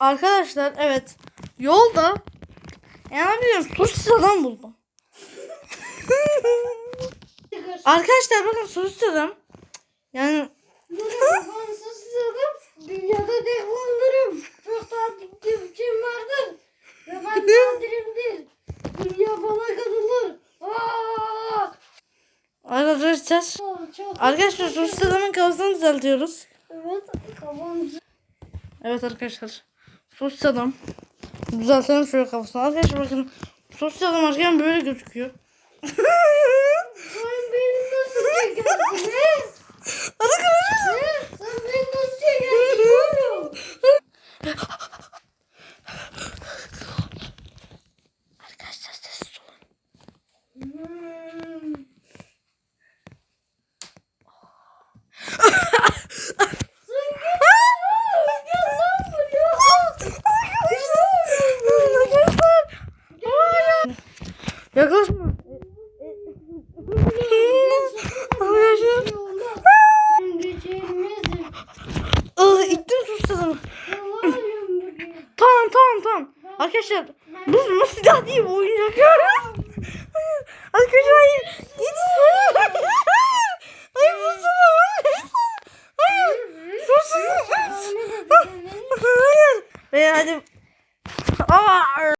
Arkadaşlar evet. Yolda yani biliyorum sosis adam buldum. Arkadaşlar bakın sosis adam. Yani adam dünyada tek olurum. Çok tatil tipçim vardır. Ve ben tatilimdir. Dünya bana katılır. Aa! arkadaşlar arkadaşlar sosis adamın kafasını düzeltiyoruz. Evet kafancı. Evet arkadaşlar. Sosis adam. Düzeltelim şöyle kafasını. Arkadaşlar bakın. Sosis adam arkadaşlar böyle gözüküyor. Yaklaşma. Aa, ittim sus adamı. Tamam tamam tamam. Arkadaşlar bu, bu silah değil bu oyuncak. Arkadaşlar hayır. Git. Hayır bu silah. Hayır. Sus. Hayır. Ve hadi. Aa.